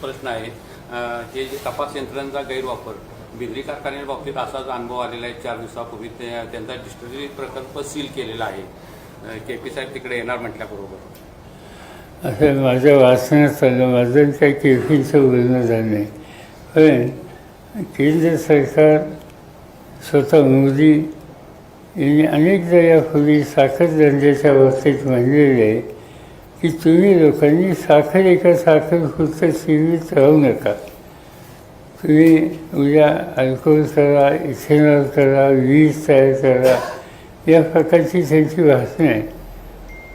प्रश्न आहे. हे जे तपास यंत्रणांचा गैरवापर बिजली कारखान्याबाबतीत असाच अनुभव आलेला आहे. चार दिवसापूर्वी ते त्यांचा डिस्टरी प्रकल्प सील केलेला आहे. के पी साहेब तिकडे येणार म्हटल्याबरोबर. असं माझ्या वाचण्यात आलं माझं काही केफीचं बोलणं झालं नाही. पण केंद्र सरकार स्वतः मोदी यांनी अनेकदा यापूर्वी साखर धंद्याच्या बाबतीत म्हणलेलं आहे. की तुम्ही लोकांनी साखर एका साखर फक्त सीमित राहू नका. तुम्ही उद्या अल्कोहोल करा इथेनॉल करा वीज तयार करा या प्रकारची त्यांची भाषणं आहे.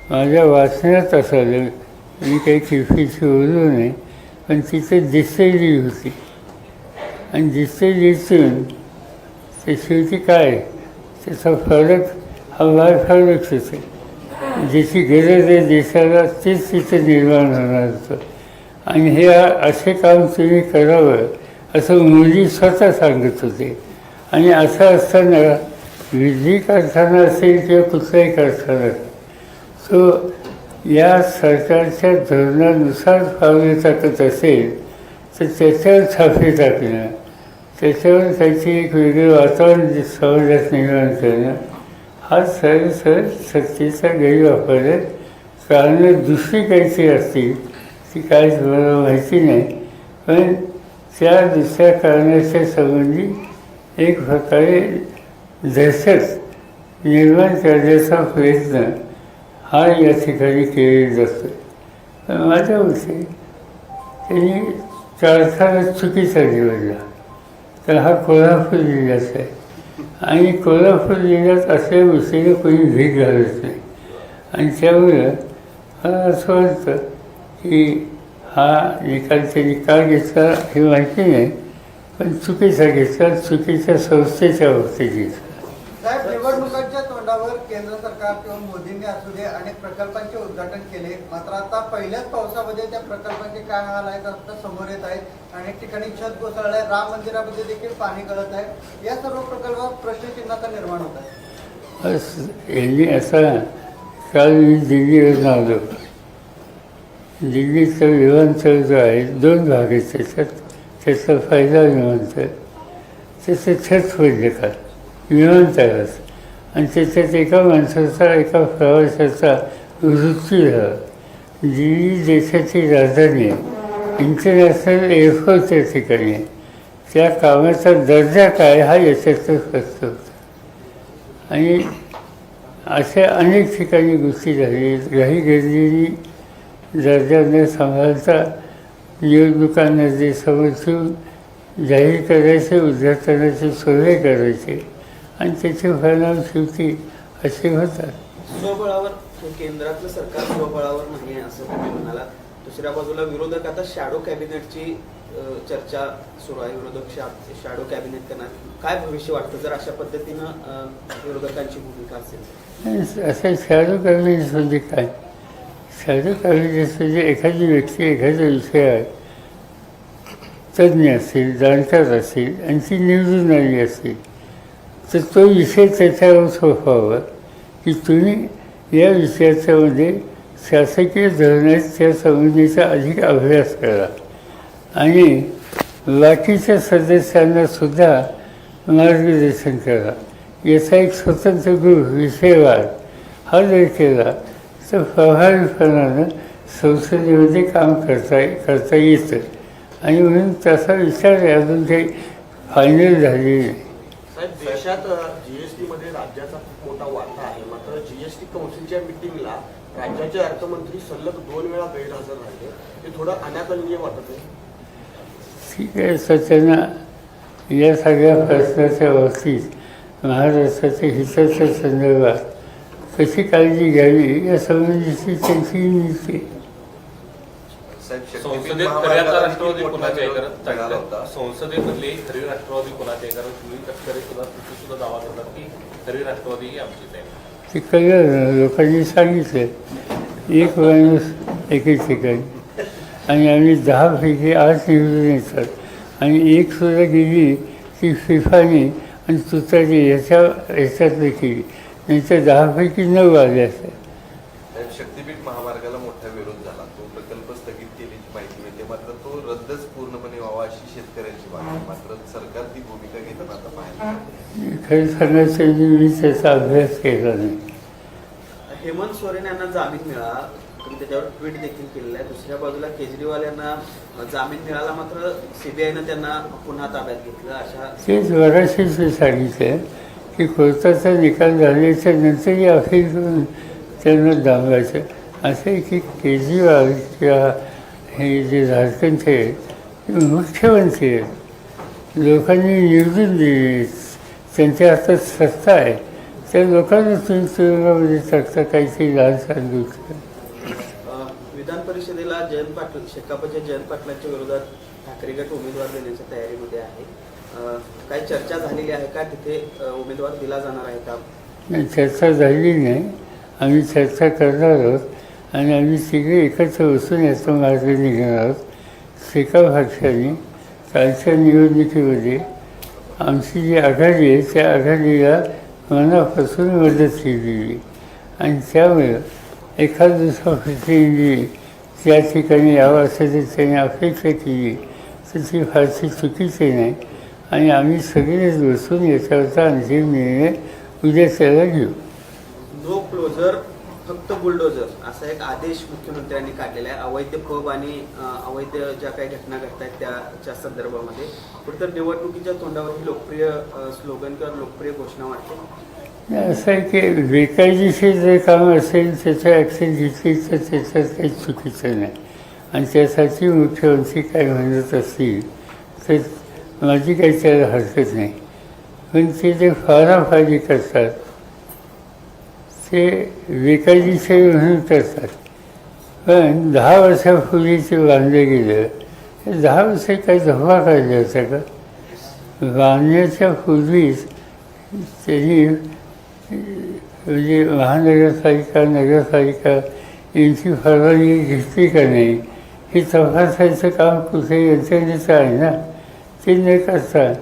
माझ्या वाचण्यात असं मी काही किफीची बोललो नाही पण तिथे दिसलेली होती. आणि दिसलेलीतून ते शेवटी काय त्याचा फरक हा बाय फरक होते ज्याची गरज आहे देशाला तेच तिथं निर्माण होणार होतं आणि हे असे काम तुम्ही करावं असं मुली स्वतः सांगत होते. आणि असं असताना वीजळी कारखाना असेल किंवा कुठलाही कारखाना तो या सरकारच्या धोरणानुसार फावले टाकत असेल तर त्याच्यावर छापे टाकणं त्याच्यावर त्याची एक वेगळं वातावरण समाजात निर्माण करणं हा सर सर सत्तेचा गैरवापर आहे कारण दुसरी काहीतरी असतील ती काहीच मला माहिती नाही पण त्या दुसऱ्या कारणाच्या संबंधी एक प्रकारे दहशत निर्माण करण्याचा प्रयत्न हा। या ठिकाणी केलेला जातो पण माझ्या मते त्यांनी कारखाना चुकीचा निवडला तर हा। कोल्हापूर जिल्ह्याचा आहे आणि कोल्हापूर जिल्ह्यात असे गोष्टीने कोणी भीक घालत नाही. आणि त्यामुळं मला असं वाटतं की हा निकाल त्यांनी का घेतला हे माहिती नाही पण चुकीचा घेतला चुकीच्या संस्थेच्या बाबतीत घेतला. निवडणुकांच्या तोंडावर केंद्र सरकार किंवा मोदींनी असू दे अनेक प्रकल्पांचे उद्घाटन केले. मात्र आता पहिल्याच पावसामध्ये त्या प्रकल्पांचे काय हाल आहेत आता समोर येत आहेत. अनेक ठिकाणी छत कोसळलंय राम मंदिरामध्ये देखील पाणी गळत आहे. या सर्व प्रकल्पावर प्रश्नचिन्हाचा निर्माण होत आहे. यांनी असं काल मी दिल्लीवरून आलो. दिल्लीचं विमानतळ जो आहे दोन भाग आहेत. त्याच्यात त्याचा फायदा विमानतळ त्याचं छत पडलं काल. विमानतळाचं आणि त्याच्यात एका माणसाचा एका प्रवाशाचा मृत्यू झाला. दिल्ली देशाची राजधानी आहे इंटरनॅशनल एअरपोर्ट त्या ठिकाणी त्या कामाचा दर्जा काय हा याच्यातच फक्त होता. आणि अशा अनेक ठिकाणी गोष्टी झाली. घाई गरजेनी दर्जा न सांभाळता निवडणुकांना जे समजून जाहीर करायचे उद्घाटनाचे सोय करायचे आणि त्याचे परिणाम शेवटी असे होतात. स्वबळावर केंद्रातलं सरकार स्वबळावर नाही असं तुम्ही म्हणाला. दुसऱ्या बाजूला विरोधक आता शॅडो कॅबिनेटची चर्चा सुरू आहे. विरोधक शॅडो कॅबिनेट करणार. काय भविष्य वाटतं जर अशा पद्धतीनं विरोधकांची भूमिका असेल? असं शॅडो कॅबिनेट म्हणजे काय? शॅडो कॅबिनेट म्हणजे एखादी व्यक्ती एखाद्या विषयात तज्ज्ञ असेल जाणकार असेल आणि ती निवडून आली असेल. तर तो विषय त्याच्यावर सोपवावा की तुम्ही या विषयाच्यामध्ये शासकीय धोरणाच्या संबंधीचा अधिक अभ्यास करा. आणि बाकीच्या सदस्यांना सुद्धा मार्गदर्शन करा. याचा एक स्वतंत्र गृह विषयवाद हा जर केला तर प्रभावीपणानं संसदेमध्ये काम करता करता येतं. आणि म्हणून तसा विचार अजून काही फायनल झालेली नाही. साहेब देशात जीएसटी मध्ये राज्याचा खूप मोठा वाटा आहे. मात्र जीएसटी कौन्सिलच्या मिटिंगला राज्याचे अर्थमंत्री सलग दोन वेळा गैरहजर राहिले. हे थोडं अनाकलनीय वाटत आहे. ठीक आहे सचिन या सगळ्या प्रश्नाच्या बाबतीत महाराष्ट्राच्या हिताच्या संदर्भात कशी काळजी घ्यावी या संबंधीची त्यांची नीती संसदेत खऱ्याचा राष्ट्रवादी कोणाच्या आहे कारण चांगलं संसदेमधले खरी राष्ट्रवादी कोणाचे आहे कारण? तुम्ही तरी सुद्धा तुम्ही सुद्धा दावा करतात की खरी राष्ट्रवादी ही आमचीच आहे. ते कळलं लोकांनी सांगितलं एक माणूस एके ठिकाणी. आणि आम्ही दहापैकी आठ निवडून येतात. आणि एक सुद्धा गेली ती फिफाने आणि तुतारी याच्या ह्याच्यातलं केली नाही तर दहापैकी नऊ आले असतात शक्तीपीठ महामार्गाला मोठा विरोध झाला तो प्रकल्प स्थगित केल्याची माहिती मिळते मात्र तो रद्द रद्दच पूर्णपणे व्हावा अशी शेतकऱ्यांची मागणी आहे. मात्र सरकार ती भूमिका घेताना आता पाहायला मिळते. खरं सांगायचं म्हणजे मी त्याचा अभ्यास केला नाही. हेमंत सोरेन यांना जामीन मिळाला. तुम्ही त्याच्यावर ट्विट देखील केलेलं आहे. दुसऱ्या बाजूला केजरीवाल यांना जामीन मिळाला मात्र सीबीआयनं त्यांना पुन्हा ताब्यात घेतलं. अशा तेच मी सांगितलं की कोर्टाचा निकाल झाल्याच्या नंतरही करून त्यांना दाबायचं असं आहे की केजरीवाल किंवा हे जे झारखंडचे मुख्यमंत्री आहेत. लोकांनी निवडून दिले त्यांच्या हातात सत्ता आहे. त्या लोकांना तुरुंगामध्ये टाकता काहीतरी लहान सहान गोष्ट अ, विधान परिषदेला जयंत पाटील शेकापच्या जयंत पाटलांच्या विरोधात ठाकरे गट उमेदवार देण्याच्या तयारीमध्ये आहे. काही चर्चा झालेली आहे का? तिथे उमेदवार दिला जाणार आहे का? नाही, चर्चा झाली नाही. आम्ही चर्चा करणार आहोत. आणि आम्ही तिघे एकत्र बसून याचा मार्ग निघणार आहोत. एका पक्षाने कालच्या निवडणुकीमध्ये आमची जी आघाडी आहे त्या आघाडीला मनापासून मदत केलेली आणि त्यामुळे एखाद दुसरा प्रतिनिधी त्या ठिकाणी यावं असं जर त्याने अपेक्षा केली. तर ती फारशी चुकीची नाही. आणि आम्ही सगळेच बसून याच्यावरचा अंतिम निर्णय उद्या त्याला घेऊ. नो क्लोजर फक्त बुलडोजर असा एक आदेश मुख्यमंत्र्यांनी काढलेला आहे. अवैध पब आणि अवैध ज्या काही घटना घडत आहेत त्याच्या संदर्भामध्ये. तर निवडणुकीच्या तोंडावर ही लोकप्रिय स्लोगन किंवा लोकप्रिय घोषणा वाटते. असं आहे की बेकायदेशीर जे काम असेल त्याचं ॲक्शन घेतली तर त्याच्यात काही चुकीचं नाही. आणि त्यासाठी मुख्यमंत्री काय म्हणत असतील तर माझी काही त्याला हरकत नाही. पण ते जे फाराफारी करतात ते बेकायदेशीर म्हणून करतात पण दहा वर्षापूर्वी ते बांधलं गेलं दहा वर्ष काही धोका काढला होता का? बांधण्याच्या पूर्वीच त्यांनी म्हणजे महानगरपालिका नगरपालिका यांची परवानगी घेतली का नाही हे तपासायचं काम कुठे यंत्रणेचं आहे ना? ते न करता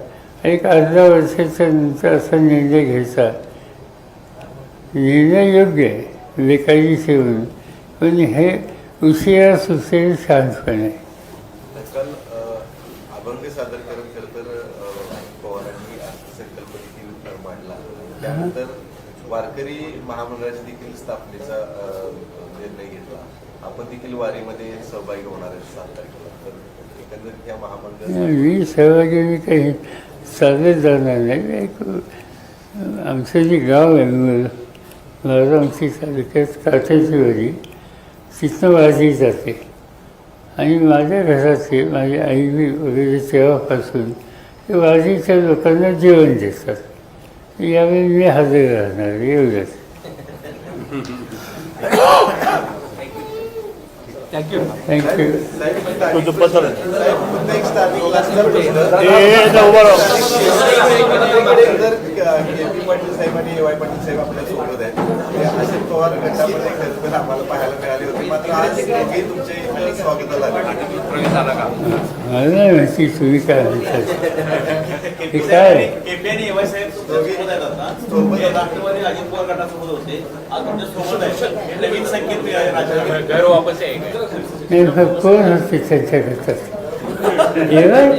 एक अर्धा वर्षाच्या नंतर असा निर्णय घ्यायचा. निर्णय योग्य आहे बेकायदेशीर म्हणून पण हे उशिरा सुचलेलं शांतपण. आहे काल अ, अभंग सादरकरण खरं तर पवारांनी अर्थसंकल्प देखील अ, मांडला त्यानंतर वारकरी महामंडळाच्या देखील स्थापनेचा निर्णय घेतला. आपण देखील वारीमध्ये सहभागी होणार आहे सात तारखेला. तर एकंदरीत या महामंडळ मी सहभागी मी काही चालत जाणार नाही. एक आमचं जे गाव आहे आमची तालुक्यात काठाची वाडी तिथनं वाजी जाते आणि माझ्या घरातले माझी आई बी वगैरे तेव्हापासून ते वाजीच्या लोकांना जेवण देतात यावेळी मी हजर राहणार एवढंच थँक्यू तुझं पत्र पाटील साहेब आणि ए वाय पाटील साहेब आपल्यासोबत आहेत पवार गटामध्ये आम्हाला पाहायला मिळाले होते मात्र आज दोघे तुमच्या स्वागताला नाही हे काय केपी आणि एवाय साहेब सोबत आहेत आता. राष्ट्रवादी अजित पवार गटासोबत होते. आज तुमच्यासोबत आहे. हे नवीन संकेत मिळाले राज्याला गैरवापसी आहे. का? नाही मग कोण होते त्यांच्या घरात जेवण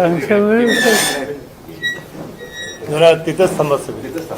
आमच्या वेळेस जरा तिथंच थांबा.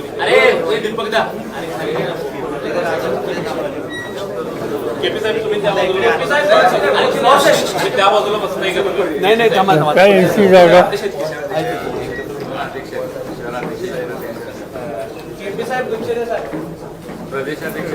नाही नाही थांबा थांबा. काय जागा तुमचे प्रदेशाध्यक्ष.